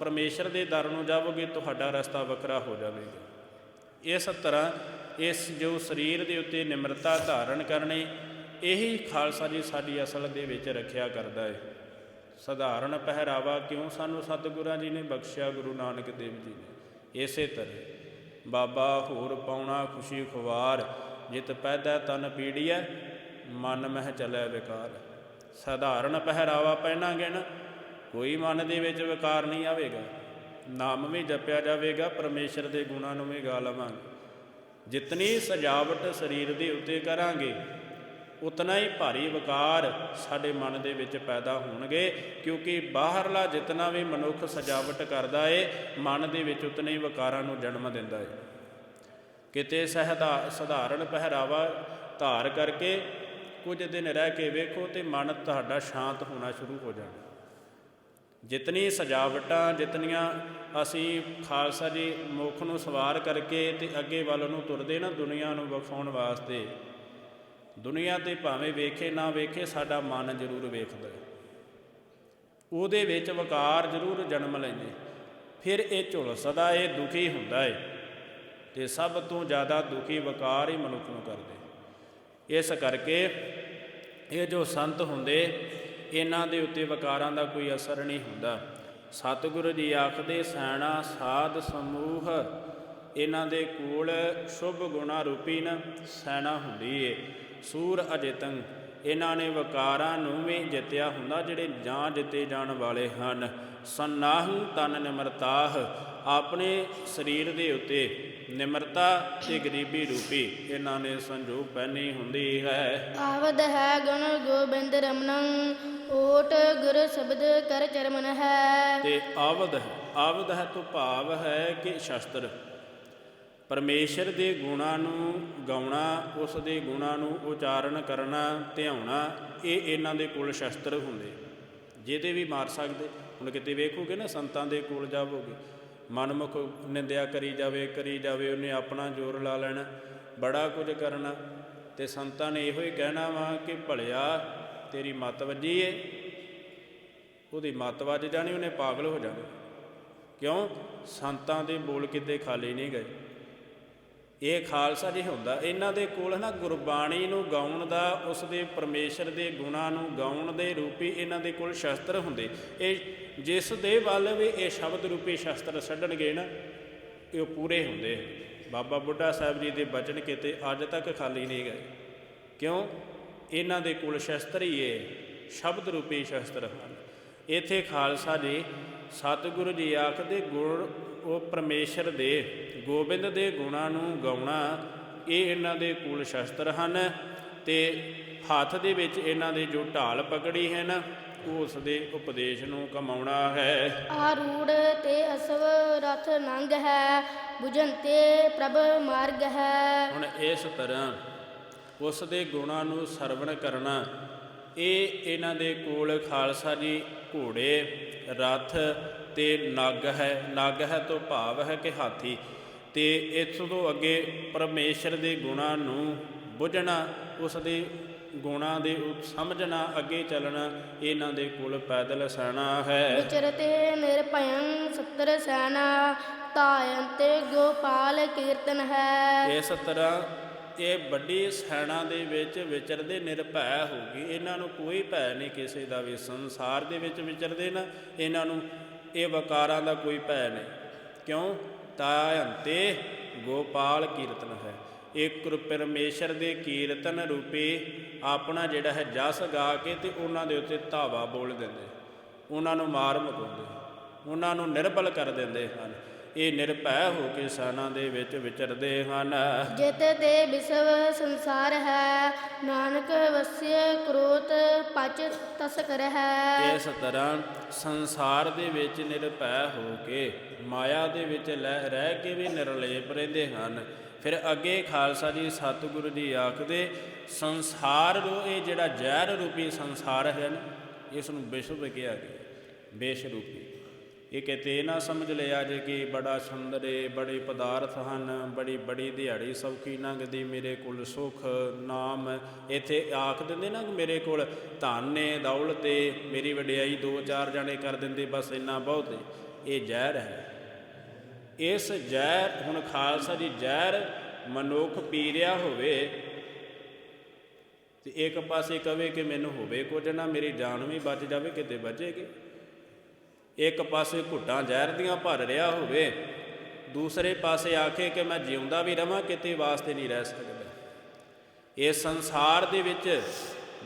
ਪਰਮੇਸ਼ਰ ਦੇ ਦਰ ਨੂੰ ਜਾਵੋਗੇ, ਤੁਹਾਡਾ ਰਸਤਾ ਵੱਖਰਾ ਹੋ ਜਾਵੇਗਾ। ਇਸ ਤਰ੍ਹਾਂ ਇਸ ਜੋ ਸਰੀਰ ਦੇ ਉੱਤੇ ਨਿਮਰਤਾ ਧਾਰਨ ਕਰਨੀ, ਇਹੀ ਖਾਲਸਾ ਜੀ ਸਾਡੀ ਅਸਲ ਦੇ ਵਿੱਚ ਰੱਖਿਆ ਕਰਦਾ ਹੈ ਸਧਾਰਨ ਪਹਿਰਾਵਾ ਕਿਉਂ ਸਾਨੂੰ ਸਤਿਗੁਰਾਂ ਜੀ ਨੇ ਬਖਸ਼ਿਆ, ਗੁਰੂ ਨਾਨਕ ਦੇਵ ਜੀ ਨੇ? ਇਸੇ ਤਰ੍ਹਾਂ ਬਾਬਾ ਹੋਰ ਪਾਉਣਾ ਖੁਸ਼ੀ ਖੁਵਾਰ ਜਿਤ ਪੈਦਾ ਤਨ ਪੀੜੀਐ ਮਨ ਮਹਿ ਚਲੈ ਵਿਕਾਰ। ਸਧਾਰਨ ਪਹਿਰਾਵਾ ਪਹਿਨਾਂਗੇ ਨਾ ਕੋਈ ਮਨ ਦੇ ਵਿੱਚ ਵਿਕਾਰ ਨਹੀਂ ਆਵੇਗਾ। ਨਾਮ ਵੀ ਜਪਿਆ ਜਾਵੇਗਾ, ਪਰਮੇਸ਼ਰ ਦੇ ਗੁਣਾਂ ਨੂੰ ਵੀ ਗਾ ਲਵਾਂਗੇ। ਜਿਤਨੀ ਸਜਾਵਟ ਸਰੀਰ ਦੇ ਉੱਤੇ ਕਰਾਂਗੇ, ਉਤਨਾ ਹੀ ਭਾਰੀ ਵਿਕਾਰ ਸਾਡੇ ਮਨ ਦੇ ਵਿੱਚ ਪੈਦਾ ਹੋਣਗੇ, ਕਿਉਂਕਿ ਬਾਹਰਲਾ ਜਿਤਨਾ ਵੀ ਮਨੁੱਖ ਸਜਾਵਟ ਕਰਦਾ ਏ, ਮਨ ਦੇ ਵਿੱਚ ਉਤਨੇ ਹੀ ਵਿਕਾਰਾਂ ਨੂੰ ਜਨਮ ਦਿੰਦਾ ਏ। ਕਿਤੇ ਸਹਦਾ ਸਧਾਰਨ ਪਹਿਰਾਵਾ ਧਾਰ ਕਰਕੇ ਕੁਝ ਦਿਨ ਰਹਿ ਕੇ ਵੇਖੋ ਤੇ ਮਨ ਤੁਹਾਡਾ ਸ਼ਾਂਤ ਹੋਣਾ ਸ਼ੁਰੂ ਹੋ ਜਾਣਾ। ਜਿਤਨੀ ਸਜਾਵਟਾਂ, ਜਿਤਨੀਆਂ ਅਸੀਂ ਖਾਲਸਾ ਜੀ ਮੁਖ ਨੂੰ ਸਵਾਰ ਕਰਕੇ ਤੇ ਅੱਗੇ ਵੱਲ ਨੂੰ ਤੁਰਦੇ ਨਾ ਦੁਨੀਆ ਨੂੰ ਵਿਖਾਉਣ ਵਾਸਤੇ, ਦੁਨੀਆ ਤੇ ਭਾਵੇਂ ਵੇਖੇ ਨਾ ਵੇਖੇ ਸਾਡਾ ਮਨ ਜ਼ਰੂਰ ਵੇਖਦਾ ਉਹਦੇ ਵਿੱਚ ਵਕਾਰ ਜ਼ਰੂਰ ਜਨਮ ਲੈਂਦੇ ਫਿਰ ਇਹ ਝੁਲਸਦਾ ਇਹ ਦੁਖੀ ਹੁੰਦਾ ਏ ਤੇ ਸਭ ਤੋਂ ਜ਼ਿਆਦਾ ਦੁਖੀ ਵਕਾਰ ਹੀ ਮਨੁੱਖ ਨੂੰ ਕਰਦੇ ਇਸ ਕਰਕੇ ਇਹ ਜੋ ਸੰਤ ਹੁੰਦੇ, ਇਹਨਾਂ ਦੇ ਉੱਤੇ ਵਕਾਰਾਂ ਦਾ ਕੋਈ ਅਸਰ ਨਹੀਂ ਹੁੰਦਾ। ਸਤਿਗੁਰੂ ਜੀ ਆਖਦੇ, ਸੈਣਾ ਸਾਧ ਸਮੂਹ, ਇਹਨਾਂ ਦੇ ਕੋਲ ਸ਼ੁਭ ਗੁਣਾ ਰੂਪੀ ਨਾ ਸੈਣਾ ਹੁੰਦੀ ਏ। ਸੂਰ ਅਜਿਤੰ ਇਹਨਾਂ ਨੇ ਵਕਾਰਾਂ ਨੂੰ ਵੀ ਜਿੱਤਿਆ ਹੁੰਦਾ ਜਿਹੜੇ ਜਾਂ ਜਿੱਤੇ ਜਾਣ ਵਾਲੇ ਹਨ। ਸੰਨਾਹੁ ਤਨ ਨਿਮਰਤਾਹ ਆਪਣੇ ਸਰੀਰ ਦੇ ਉੱਤੇ ਨਿਮਰਤਾ ਤੇ ਗਰੀਬੀ ਰੂਪੀ ਇਹਨਾਂ ਨੇ ਸੰਜੋਗ ਪਹਿਨੀ ਹੁੰਦੀ ਹੈ।
ਆਵਦ ਹੈ ਗਣ ਗੋਬਿੰਦ ਰਮਨੰ ਓਟ ਗੁਰ ਸ਼ਬਦ ਕਰ ਚਰਮਨ ਹੈ।
ਤੇ ਆਵਦ ਹੈ ਆਵਦ ਹੈ ਤੋਂ ਭਾਵ ਹੈ ਕਿ ਸ਼ਸਤਰ ਪਰਮੇਸ਼ਰ ਦੇ ਗੁਣਾਂ ਨੂੰ ਗਾਉਣਾ, ਉਸ ਦੇ ਗੁਣਾਂ ਨੂੰ ਉਚਾਰਨ ਕਰਨਾ, ਧਿਆਉਣਾ, ਇਹ ਇਹਨਾਂ ਦੇ ਕੋਲ ਸ਼ਸਤਰ ਹੁੰਦੇ। ਜਿਹਦੇ ਵੀ ਮਾਰ ਸਕਦੇ। ਹੁਣ ਕਿਤੇ ਵੇਖੋਗੇ ਨਾ ਸੰਤਾਂ ਦੇ ਕੋਲ ਜਾਵੋਗੇ। ਮਨਮੁਖ ਨਿੰਦਿਆ ਕਰੀ ਜਾਵੇ ਕਰੀ ਜਾਵੇ, ਉਹਨੇ ਆਪਣਾ ਜ਼ੋਰ ਲਾ ਲੈਣਾ, ਬੜਾ ਕੁਝ ਕਰਨਾ। ਤੇ ਸੰਤਾਂ ਨੇ ਇਹੋ ਹੀ ਕਹਿਣਾ ਵਾ ਕਿ ਭਲਿਆ, ਤੇਰੀ ਮੱਤ ਵੱਜੀ ਏ। ਉਹਦੀ ਮੱਤ ਵੱਜ ਜਾਣੀ, ਉਹਨੇ ਪਾਗਲ ਹੋ ਜਾਣਾ। ਕਿਉਂ? ਸੰਤਾਂ ਦੇ ਬੋਲ ਕਿਤੇ ਖਾਲੀ ਨਹੀਂ ਗਏ। ਇਹ ਖਾਲਸਾ ਜੀ ਹੁੰਦਾ। ਇਹਨਾਂ ਦੇ ਕੋਲ ਨਾ ਗੁਰਬਾਣੀ ਨੂੰ ਗਾਉਣ ਦਾ, ਉਸ ਦੇ ਪਰਮੇਸ਼ਰ ਦੇ ਗੁਣਾਂ ਨੂੰ ਗਾਉਣ ਦੇ ਰੂਪੀ ਇਹਨਾਂ ਦੇ ਕੋਲ ਸ਼ਸਤਰ ਹੁੰਦੇ। ਇਹ ਜਿਸ ਦੇ ਵੱਲ ਵੀ ਇਹ ਸ਼ਬਦ ਰੂਪੀ ਸ਼ਸਤਰ ਛੱਡਣਗੇ ਨਾ, ਇਹ ਪੂਰੇ ਹੁੰਦੇ। ਬਾਬਾ ਬੁੱਢਾ ਸਾਹਿਬ ਜੀ ਦੇ ਬਚਨ ਕਿਤੇ, ਅੱਜ ਤੱਕ ਖਾਲੀ ਨਹੀਂ ਗਏ। ਕਿਉਂ? ਇਹਨਾਂ ਦੇ ਕੋਲ ਸ਼ਸਤਰ ਹੀ ਇਹ, ਸ਼ਬਦ ਰੂਪੀ ਸ਼ਸਤਰ ਹਨ। ਇਥੇ ਖਾਲਸਾ ਜੀ, ਸਤਿਗੁਰੂ ਜੀ ਆਖਦੇ, ਗੁਰ ਉਹ ਪਰਮੇਸ਼ਰ ਦੇ ਗੋਬਿੰਦ ਦੇ ਗੁਣਾਂ ਨੂੰ ਗਾਉਣਾ ਇਹ ਇਹਨਾਂ ਦੇ ਕੋਲ ਸ਼ਸਤਰ ਹਨ ਤੇ ਹੱਥ ਦੇ ਵਿੱਚ ਇਹਨਾਂ ਦੇ ਜੋ ਢਾਲ ਪਕੜੀ ਹੈ ਨਾ ਉਸ ਦੇ ਉਪਦੇਸ਼ ਨੂੰ ਕਮਾਉਣਾ ਹੈ।
ਆਰੂੜ ਤੇ ਅਸਵ ਰਥ ਨੰਗ ਹੈ 부ਜਨ ਤੇ ਪ੍ਰਭ ਮਾਰਗ ਹੈ।
ਹੁਣ ਇਸ ਤਰ੍ਹਾਂ ਉਸ ਦੇ ਗੁਣਾਂ ਨੂੰ ਸਰਵਣ ਕਰਨਾ ਇਹ ਇਹਨਾਂ ਦੇ ਕੋਲ ਖਾਲਸਾ ਜੀ ਘੋੜੇ ਰਥ ਤੇ ਨਗ ਹੈ। ਨਗ ਹੈ ਤੋਂ ਭਾਵ ਹੈ ਕਿ ਹਾਥੀ। ਤੇ ਇਸ ਤੋਂ ਅੱਗੇ ਪਰਮੇਸ਼ਰ ਦੇ ਗੁਣਾਂ ਨੂੰ ਬੁੱਝਣਾ ਉਸ ਦੇ ਗੁਣਾਂ ਦੇ ਸਮਝਣਾ ਅੱਗੇ ਚੱਲਣਾ ਇਹਨਾਂ ਦੇ ਕੋਲ ਪੈਦਲ ਸੈਣਾ ਹੈ।
ਵਿਚਰਤੇ ਨਿਰਭਯੰ ਸਤਰ ਸੈਨਾ ਤਾਯੰਤੇ ਗੋਪਾਲ ਕੀਰਤਨ ਹੈ।
ਇਸ ਤਰ੍ਹਾਂ ਇਹ ਵੱਡੀ ਸੈਨਾ ਦੇ ਵਿੱਚ ਵਿਚਰਦੇ ਨਿਰਭੈ ਹੋ ਗਈ, ਇਹਨਾਂ ਨੂੰ ਕੋਈ ਭੈ ਨਹੀਂ ਕਿਸੇ ਦਾ ਵੀ। ਸੰਸਾਰ ਦੇ ਵਿੱਚ ਵਿਚਰਦੇ ਨਾ, ਇਹਨਾਂ ਨੂੰ ਇਹ ਵਕਾਰਾਂ ਦਾ ਕੋਈ ਭੈ ਨਹੀਂ। ਕਿਉਂ? ਤਾਯੰਤੇ ਗੋਪਾਲ ਕੀਰਤਨ ਹੈ। ਇੱਕ ਰੂ- ਪਰਮੇਸ਼ਰ ਦੇ ਕੀਰਤਨ ਰੂਪੇ ਆਪਣਾ ਜਿਹੜਾ ਹੈ ਜਸ ਗਾ ਕੇ ਤੇ ਉਹਨਾਂ ਦੇ ਉੱਤੇ ਧਾਵਾ ਬੋਲ ਦਿੰਦੇ। ਉਹਨਾਂ ਨੂੰ ਮਾਰ ਮਕਾਉਂਦੇ ਉਹਨਾਂ ਨੂੰ ਨਿਰਬਲ ਕਰ ਦਿੰਦੇ ਹਨ। ਇਹ ਨਿਰਭੈ ਹੋ ਕੇ ਸੈਨਾ ਦੇ ਵਿੱਚ ਵਿਚਰਦੇ ਹਨ।
ਜਿਤ ਤੇ ਵਿਸਵ ਸੰਸਾਰ ਹੈ ਨਾਨਕ ਵਸਿਆ ਕ੍ਰੋਤ ਪਚ ਤਸਕਰ ਹੈ
ਇਸ ਤਰ੍ਹਾਂ ਸੰਸਾਰ ਦੇ ਵਿੱਚ ਨਿਰਭੈ ਹੋ ਕੇ ਮਾਇਆ ਦੇ ਵਿੱਚ ਰਹਿ ਕੇ ਵੀ ਨਿਰਲੇਪ ਰਹਿੰਦੇ ਹਨ। ਫਿਰ ਅੱਗੇ ਖਾਲਸਾ ਜੀ ਸਤਿਗੁਰੂ ਜੀ ਆਖਦੇ ਸੰਸਾਰ ਨੂੰ ਇਹ ਜਿਹੜਾ ਜ਼ਹਿਰ ਰੂਪੀ ਸੰਸਾਰ ਹੈ ਨਾ ਇਸ ਨੂੰ ਵਿਸ਼ਵ ਕਿਹਾ ਗਿਆ ਵਿਸ਼ ਰੂਪੀ। ਇਹ ਕਿਤੇ ਇਹ ਨਾ ਸਮਝ ਲਿਆ ਜੇ ਕਿ ਬੜਾ ਸੁੰਦਰ ਏ, ਬੜੇ ਪਦਾਰਥ ਹਨ, ਬੜੀ ਬੜੀ ਦਿਹਾੜੀ ਸੌਖੀ ਲੰਘਦੀ ਮੇਰੇ ਕੋਲ ਸੁਖ ਨਾਮ। ਇੱਥੇ ਆਖ ਦਿੰਦੇ ਨਾ ਕਿ ਮੇਰੇ ਕੋਲ ਧਨ ਏ ਦੌਲਤ ਏ, ਮੇਰੀ ਵਡਿਆਈ ਦੋ ਚਾਰ ਜਾਣੇ ਕਰ ਦਿੰਦੇ, ਬਸ ਇੰਨਾ ਬਹੁਤ ਏ। ਇਹ ਜ਼ਹਿਰ ਹੈ। ਇਸ ਜ਼ਹਿਰ, ਹੁਣ ਖਾਲਸਾ ਦੀ ਜ਼ਹਿਰ ਮਨੁੱਖ ਪੀ ਰਿਹਾ ਹੋਵੇ ਤੇ ਇੱਕ ਪਾਸੇ ਕਵੇ ਕਿ ਮੈਨੂੰ ਹੋਵੇ ਕੁਝ ਨਾ, ਮੇਰੀ ਜਾਨ ਵੀ ਬਚ ਜਾਵੇ, ਕਿਤੇ ਬਚੇਗੀ। ਇੱਕ ਪਾਸੇ ਘੁੱਟਾਂ ਜ਼ਹਿਰ ਦੀਆਂ ਭਰ ਰਿਹਾ ਹੋਵੇ, ਦੂਸਰੇ ਪਾਸੇ ਆਖੇ ਕਿ ਮੈਂ ਜਿਉਂਦਾ ਵੀ ਰਵਾਂ, ਕਿਤੇ ਵਾਸਤੇ ਨਹੀਂ ਰਹਿ ਸਕਦਾ। ਇਸ ਸੰਸਾਰ ਦੇ ਵਿੱਚ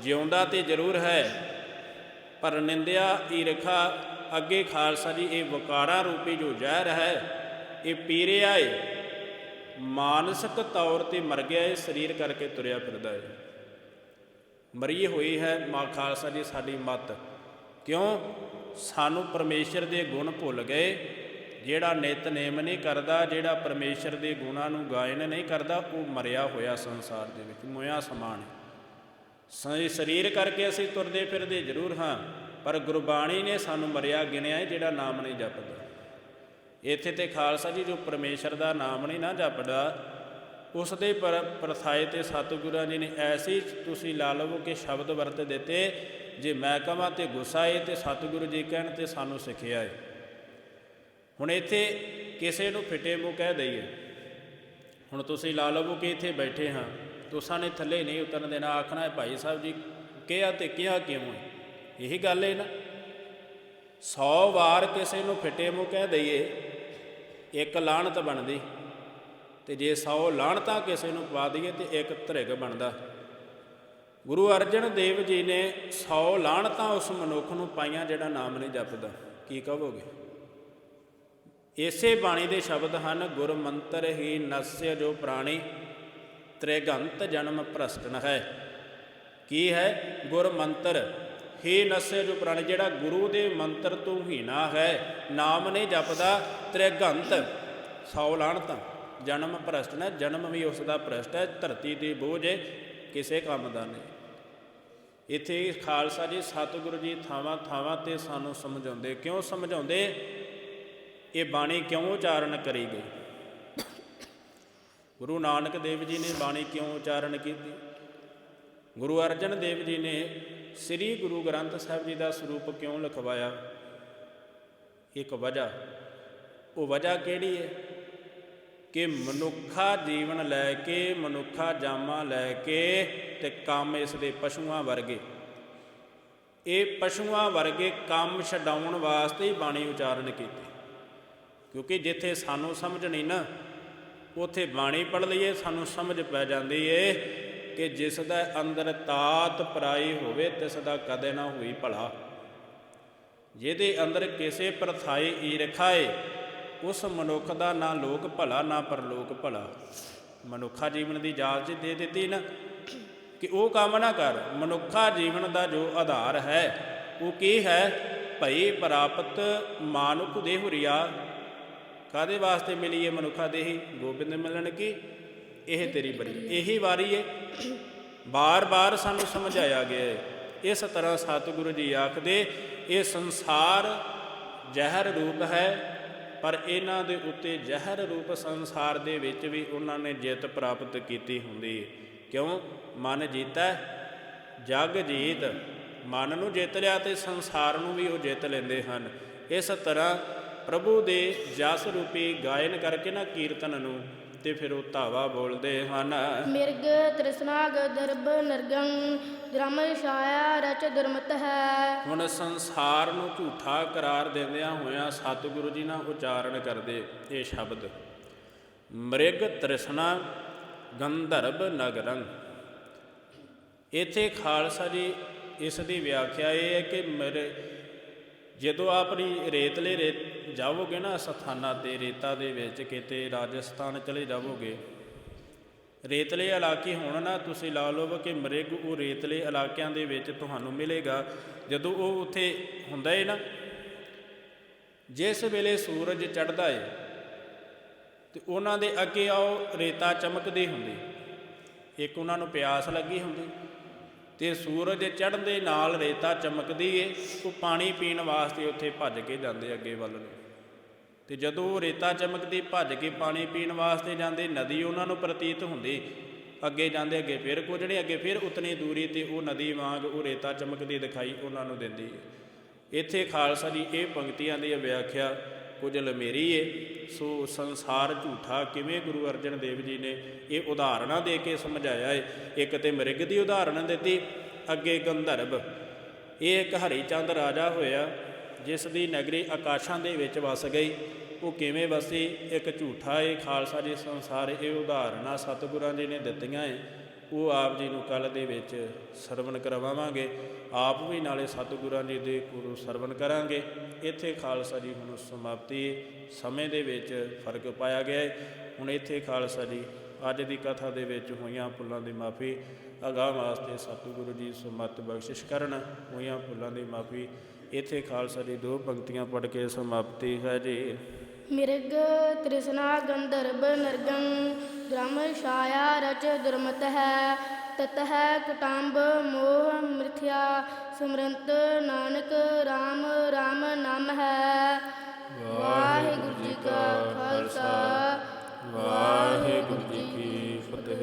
ਜਿਉਂਦਾ ਤੇ ਜ਼ਰੂਰ ਹੈ, ਪਰ ਨਿੰਦਿਆ, ਈਰਖਾ, ਅੱਗੇ ਖਾਲਸਾ ਜੀ, ਇਹ ਵਕਾਰਾ ਰੂਪੀ ਜੋ ਜ਼ਹਿਰ ਹੈ, ਇਹ ਪੀ ਰਿਹਾ ਏ ਮਾਨਸਿਕ ਤੌਰ ਤੇ ਮਰ ਗਿਆ ਏ ਸਰੀਰ ਕਰਕੇ ਤੁਰਿਆ ਫਿਰਦਾ ਏ ਮਰੀ ਹੋਈ ਹੈ ਮਾ ਖਾਲਸਾ ਜੀ, ਸਾਡੀ ਮਤ। ਕਿਉਂ? ਸਾਨੂੰ ਪਰਮੇਸ਼ਰ ਦੇ ਗੁਣ ਭੁੱਲ ਗਏ। ਜਿਹੜਾ ਨਿਤਨੇਮ ਨਹੀਂ ਕਰਦਾ, ਜਿਹੜਾ ਪਰਮੇਸ਼ਰ ਦੇ ਗੁਣਾਂ ਨੂੰ ਗਾਇਨ ਨਹੀਂ ਕਰਦਾ, ਉਹ ਮਰਿਆ ਹੋਇਆ ਸੰਸਾਰ ਦੇ ਵਿੱਚ, ਮੋਇਆ ਸਮਾਨ ਹੈ। ਸ- ਸਰੀਰ ਕਰਕੇ ਅਸੀਂ ਤੁਰਦੇ ਫਿਰਦੇ ਜ਼ਰੂਰ ਹਾਂ, ਪਰ ਗੁਰਬਾਣੀ ਨੇ ਸਾਨੂੰ ਮਰਿਆ, ਗਿਣਿਆ ਹੈ, ਜਿਹੜਾ ਨਾਮ ਨਹੀਂ ਜਪਦਾ। ਇੱਥੇ ਤੇ ਖਾਲਸਾ ਜੀ ਜੋ ਪਰਮੇਸ਼ਰ ਦਾ ਨਾਮ ਨਹੀਂ ਨਾ ਜਪਦਾ, ਉਸ ਦੇ ਪਰ, ਪ੍ਰਥਾਏ ਤੇ ਸਤਿਗੁਰਾਂ ਜੀ ਨੇ ਐਸੀ ਤੁਸੀਂ ਲਾ ਲਵੋ ਕਿ ਸ਼ਬਦ ਵਰਤ ਦਿੱਤੇ ਜੇ ਮੈਂ ਕਹਾਂ ਤੇ ਗੁੱਸਾ ਏ ਤੇ ਸਤਿਗੁਰੂ ਜੀ ਕਹਿਣ ਤੇ ਸਾਨੂੰ ਸਿੱਖਿਆ ਏ। ਹੁਣ ਇੱਥੇ ਕਿਸੇ ਨੂੰ ਫਿੱਟੇ ਮੂੰਹ ਕਹਿ ਦਈਏ। ਹੁਣ ਤੁਸੀਂ ਲਾ ਲਵੋ ਕਿ ਇੱਥੇ ਬੈਠੇ ਹਾਂ, ਤੁਸਾਂ ਨੇ ਥੱਲੇ ਨਹੀਂ ਉਤਰਨ ਦੇਣਾ, ਆਖਣਾ ਹੈ, ਭਾਈ ਸਾਹਿਬ ਜੀ, ਕਿਹਾ ਤੇ ਕਿਹਾ ਕਿਉਂ ਇਹੀ ਗੱਲ ਹੈ ਨਾ। 100 ਵਾਰ ਕਿਸੇ ਨੂੰ ਫਿੱਟੇ ਮੂੰਹ ਕਹਿ ਦਈਏ, ਇੱਕ ਲਾਹਣਤ ਬਣਦੀ ਤੇ ਜੇ 100 ਲਾਹਣਤਾਂ ਕਿਸੇ ਨੂੰ ਪਾ ਦਈਏ ਤੇ ਇੱਕ ਧ੍ਰਿਗ ਬਣਦਾ। ਗੁਰੂ ਅਰਜਨ ਦੇਵ ਜੀ ਨੇ 100 ਲਾਹਣਤਾਂ ਉਸ ਮਨੁੱਖ ਨੂੰ ਪਾਈਆਂ ਜਿਹੜਾ ਨਾਮ ਨਹੀਂ ਜਪਦਾ। ਕੀ ਕਹੋਗੇ? ਇਸੇ ਬਾਣੀ ਦੇ ਸ਼ਬਦ ਹਨ, ਗੁਰ ਮੰਤਰ ਹੀ ਨਸਯ ਜੋ ਪ੍ਰਾਣੀ ਤ੍ਰਿਗੰਤ ਜਨਮ ਭ੍ਰਸ਼ਟਨ ਹੈ। ਕੀ ਹੈ? ਗੁਰ ਮੰਤਰ ਹੀ ਨਸਯ ਜੋ ਪ੍ਰਾਣੀ, ਜਿਹੜਾ ਗੁਰੂ ਦੇ ਮੰਤਰ ਤੋਂ ਹੀਣਾ ਹੈ, ਨਾਮ ਨਹੀਂ ਜਪਦਾ, ਤ੍ਰਿਗੰਤ ਸੌ ਲਾਣਤਾਂ ਜਨਮ ਭ੍ਰਸ਼ਟਨ ਹੈ ਜਨਮ ਵੀ ਉਸ ਦਾ ਭ੍ਰਸ਼ਟ ਹੈ, ਧਰਤੀ ਦੇ ਬੋਝ ਕਿਸੇ ਕੰਮ ਦਾ ਨਹੀਂ। ਇੱਥੇ ਖਾਲਸਾ ਜੀ ਸਤਿਗੁਰੂ ਜੀ ਥਾਵਾਂ ਥਾਵਾਂ ਤੇ ਸਾਨੂੰ ਸਮਝਾਉਂਦੇ। ਕਿਉਂ ਸਮਝਾਉਂਦੇ? ਇਹ ਬਾਣੀ ਕਿਉਂ ਉਚਾਰਨ ਕਰੀ ਗਈ? ਗੁਰੂ ਨਾਨਕ ਦੇਵ ਜੀ ਨੇ ਬਾਣੀ ਕਿਉਂ ਉਚਾਰਨ ਕੀਤੀ? ਗੁਰੂ ਅਰਜਨ ਦੇਵ ਜੀ ਨੇ ਸ੍ਰੀ ਗੁਰੂ ਗ੍ਰੰਥ ਸਾਹਿਬ ਜੀ ਦਾ ਸਰੂਪ ਕਿਉਂ ਲਿਖਵਾਇਆ? ਇੱਕ ਵਜ੍ਹਾ। ਉਹ ਵਜ੍ਹਾ ਕਿਹੜੀ ਹੈ? ਕਿ ਮਨੁੱਖਾ ਜੀਵਨ ਲੈ ਕੇ, ਮਨੁੱਖਾ ਜਾਮਾ ਲੈ ਕੇ ਤੇ ਕੰਮ ਇਸ ਦੇ ਪਸ਼ੂਆਂ ਵਰਗੇ। ਇਹ ਪਸ਼ੂਆਂ ਵਰਗੇ ਕੰਮ ਛਡਾਉਣ ਵਾਸਤੇ ਹੀ ਬਾਣੀ ਉਚਾਰਨ ਕੀਤੀ। ਕਿਉਂਕਿ ਜਿੱਥੇ ਸਾਨੂੰ ਸਮਝ ਨਹੀਂ ਨਾ, ਉਥੇ ਬਾਣੀ ਪੜ ਲਈਏ, ਸਾਨੂੰ ਸਮਝ ਪੈ ਜਾਂਦੀ ਏ ਕਿ ਜਿਸ ਦਾ ਅੰਦਰ ਤਾਤ ਪਰਾਈ ਹੋਵੇ, ਤਿਸ ਦਾ ਕਦੇ ਨਾ ਹੋਈ ਭਲਾ। ਜਿਹਦੇ ਅੰਦਰ ਕਿਸੇ ਪ੍ਰਥਾਈ ਈਰਖਾ ਏ ਉਸ ਮਨੁੱਖ ਦਾ ਨਾ ਲੋਕ ਭਲਾ, ਨਾ ਪਰਲੋਕ ਭਲਾ। ਮਨੁੱਖਾ ਜੀਵਨ ਦੀ ਇਜਾਜ਼ਤ ਦੇ ਦਿੱਤੀ ਨਾ ਕਿ ਉਹ ਕੰਮ ਨਾ ਕਰ। ਮਨੁੱਖਾ ਜੀਵਨ ਦਾ ਜੋ ਆਧਾਰ ਹੈ, ਉਹ ਕੀ ਹੈ? ਭਈ ਪ੍ਰਾਪਤ ਮਾਨੁਖ ਦੇਹੁਰੀਆ ਕਾਦੇ ਵਾਸਤੇ ਮਿਲੀ ਇਹ ਮਨੁੱਖਾ ਦੇਹੀ? ਗੋਬਿੰਦ ਮਿਲਣ ਕੀ? ਇਹ ਤੇਰੀ ਬੜੀ ਇਹੀ ਵਾਰੀ ਏ। ਬਾਰ-ਬਾਰ ਸਾਨੂੰ ਸਮਝਾਇਆ ਗਿਆ ਹੈ ਇਸ ਤਰ੍ਹਾਂ ਸਤਿਗੁਰੂ ਜੀ ਆਖਦੇ, ਇਹ ਸੰਸਾਰ ਜ਼ਹਿਰ ਰੂਪ ਹੈ ਪਰ ਇਹਨਾਂ ਦੇ ਉੱਤੇ ਜ਼ਹਿਰ ਰੂਪ ਸੰਸਾਰ ਦੇ ਵਿੱਚ ਵੀ ਉਹਨਾਂ ਨੇ ਜਿੱਤ ਪ੍ਰਾਪਤ ਕੀਤੀ ਹੁੰਦੀ। ਕਿਉਂ? ਮਨ ਜੀਤਾ, ਜਗ ਜੀਤ। ਮਨ ਨੂੰ ਜਿੱਤ ਲਿਆ ਤੇ ਸੰਸਾਰ ਨੂੰ ਵੀ ਉਹ ਜਿੱਤ ਲੈਂਦੇ ਹਨ। ਇਸ ਤਰ੍ਹਾਂ ਪ੍ਰਭੂ ਦੇ ਜਸ ਰੂਪੀ ਗਾਇਨ ਕਰਕੇ ਨਾ ਕੀਰਤਨ ਨੂੰ ਤੇ ਫਿਰ ਉਹ ਧਾਵਾ ਬੋਲਦੇ ਹਨ।
ਮਿਰਗ ਤ੍ਰਿਸ਼ਨਾ ਗਦਰਬ ਨਰਗੰ ਦ੍ਰਮ ਛਾਇਆ ਰਚ ਦੁਰਮਤ ਹੈ।
ਹੁਣ ਸੰਸਾਰ ਨੂੰ ਝੂਠਾ ਕਰਾਰ ਦਿੰਦਿਆਂ ਹੋਇਆਂ ਸਤਿਗੁਰੂ ਜੀ ਨਾਲ ਉਚਾਰਨ ਕਰਦੇ ਇਹ ਸ਼ਬਦ। ਮ੍ਰਿਗ ਤ੍ਰਿਸ਼ਨਾ ਗੰਧਰਬ ਨਗਰੰ। ਇੱਥੇ ਖਾਲਸਾ ਜੀ ਇਸ ਦੀ ਵਿਆਖਿਆ ਇਹ ਹੈ ਕਿ ਮੇਰੇ ਜਦੋਂ ਆਪਣੀ ਰੇਤਲੇ ਰੇਤ ਜਾਵੋਗੇ ਨਾ ਸਥਾਨਾਂ ਤੇ, ਰੇਤਾ ਦੇ ਵਿੱਚ ਕਿਤੇ ਰਾਜਸਥਾਨ ਚਲੇ ਜਾਵੋਗੇ। ਰੇਤਲੇ ਇਲਾਕੇ ਹੋਣ ਨਾ, ਤੁਸੀਂ ਲਾ ਲਓ ਕਿ ਮ੍ਰਿਗ ਉਹ ਰੇਤਲੇ ਇਲਾਕਿਆਂ ਦੇ ਵਿੱਚ ਤੁਹਾਨੂੰ ਮਿਲੇਗਾ। ਜਦੋਂ ਉਹ ਉੱਥੇ ਹੁੰਦਾ ਹੈ ਨਾ, ਜਿਸ ਵੇਲੇ ਸੂਰਜ ਚੜ੍ਹਦਾ ਏ, ਤੇ ਉਹਨਾਂ ਦੇ ਅੱਗੇ ਆਓ ਰੇਤਾ ਚਮਕਦੀ ਹੁੰਦੀ। ਇੱਕ ਉਹਨਾਂ ਨੂੰ ਪਿਆਸ ਲੱਗੀ ਹੁੰਦੀ। ਤੇ ਸੂਰਜ ਚੜ੍ਹਨ ਦੇ ਨਾਲ ਰੇਤਾ ਚਮਕਦੀ ਏ, ਉਹ ਪਾਣੀ ਪੀਣ ਵਾਸਤੇ ਉੱਥੇ ਭੱਜ ਕੇ ਜਾਂਦੇ ਅੱਗੇ ਵੱਲ ਨੂੰ। ਤੇ ਜਦੋਂ ਉਹ ਰੇਤਾ ਚਮਕਦੀ, ਭੱਜ ਕੇ ਪਾਣੀ ਪੀਣ ਵਾਸਤੇ ਜਾਂਦੇ, ਨਦੀ ਉਹਨਾਂ ਨੂੰ ਪ੍ਰਤੀਤ ਹੁੰਦੀ। ਅੱਗੇ ਜਾਂਦੇ, ਅੱਗੇ ਫਿਰ ਕੁਝਣੇ ਅੱਗੇ ਫਿਰ ਉਤਨੀ ਦੂਰੀ ਤੇ ਉਹ ਨਦੀ ਵਾਂਗ ਉਹ ਰੇਤਾ ਚਮਕਦੀ ਦਿਖਾਈ ਉਹਨਾਂ ਨੂੰ ਦਿੰਦੀ ਇੱਥੇ ਖਾਲਸਾ ਦੀ ਇਹ ਪੰਕਤੀਆਂ ਦੀ ਵਿਆਖਿਆ ਕੁਝ ਲਮੇਰੀ ਏ ਸੋ ਸੰਸਾਰ ਝੂਠਾ ਕਿਵੇਂ ਗੁਰੂ ਅਰਜਨ ਦੇਵ ਜੀ ਨੇ ਇਹ ਉਦਾਹਰਣਾਂ ਦੇ ਕੇ ਸਮਝਾਇਆ ਏ? ਇੱਕ ਤੇ ਮ੍ਰਿਗ ਦੀ ਉਦਾਹਰਣ ਦਿੱਤੀ, ਅੱਗੇ ਗੰਧਰਵ। ਇਹ ਇੱਕ ਹਰੀ ਚੰਦ ਰਾਜਾ ਹੋਇਆ, ਜਿਸ ਦੀ ਨਗਰੀ ਆਕਾਸ਼ਾਂ ਦੇ ਵਿੱਚ ਵਸ ਗਈ। ਉਹ ਕਿਵੇਂ ਵਸੀ? ਇੱਕ ਝੂਠਾ ਏ ਖਾਲਸਾ ਜੀ, ਸੰਸਾਰ ਇਹ ਉਦਾਹਰਣਾਂ ਸਤਿਗੁਰਾਂ ਜੀ ਨੇ ਦਿੱਤੀਆਂ ਏ। ਉਹ ਆਪ ਜੀ ਨੂੰ ਕੱਲ ਦੇ ਵਿੱਚ ਸਰਵਣ ਕਰਵਾਵਾਂਗੇ। ਆਪ ਵੀ ਨਾਲੇ ਸਤਿਗੁਰਾਂ ਜੀ ਦੇ ਗੁਰੂ ਸਰਵਣ ਕਰਾਂਗੇ। ਇੱਥੇ ਖਾਲਸਾ ਜੀ ਹੁਣ ਸਮਾਪਤੀ ਸਮੇਂ ਦੇ ਵਿੱਚ ਫ਼ਰਕ ਪਾਇਆ ਗਿਆ ਹੈ। ਹੁਣ ਇੱਥੇ ਖਾਲਸਾ ਜੀ ਅੱਜ ਦੀ ਕਥਾ ਦੇ ਵਿੱਚ ਹੋਈਆਂ ਭੁੱਲਾਂ ਦੀ ਮਾਫੀ, ਅਗਾਹ ਵਾਸਤੇ ਸਤਿਗੁਰੂ ਜੀ ਸੁਮਤ ਬਖਸ਼ਿਸ਼ ਕਰਨ ਹੋਈਆਂ ਭੁੱਲਾਂ ਦੀ ਮਾਫੀ, ਇੱਥੇ ਖਾਲਸਾ ਜੀ ਦੋ ਪੰਕਤੀਆਂ ਪੜ੍ਹ ਕੇ ਸਮਾਪਤੀ ਹੈ ਜੀ।
मिर्ग तृष्णा गन्धर्व नर्गं ग्रामशाया रच दुर्मतः ततः कटाम्ब मोह मृथ्या स्मरन्त नानक राम राम नाम है ਵਾਹਿਗੁਰੂ ਜੀ ਕਾ ਖਾਲਸਾ ਵਾਹਿਗੁਰੂ ਜੀ ਕੀ ਫਤਿਹ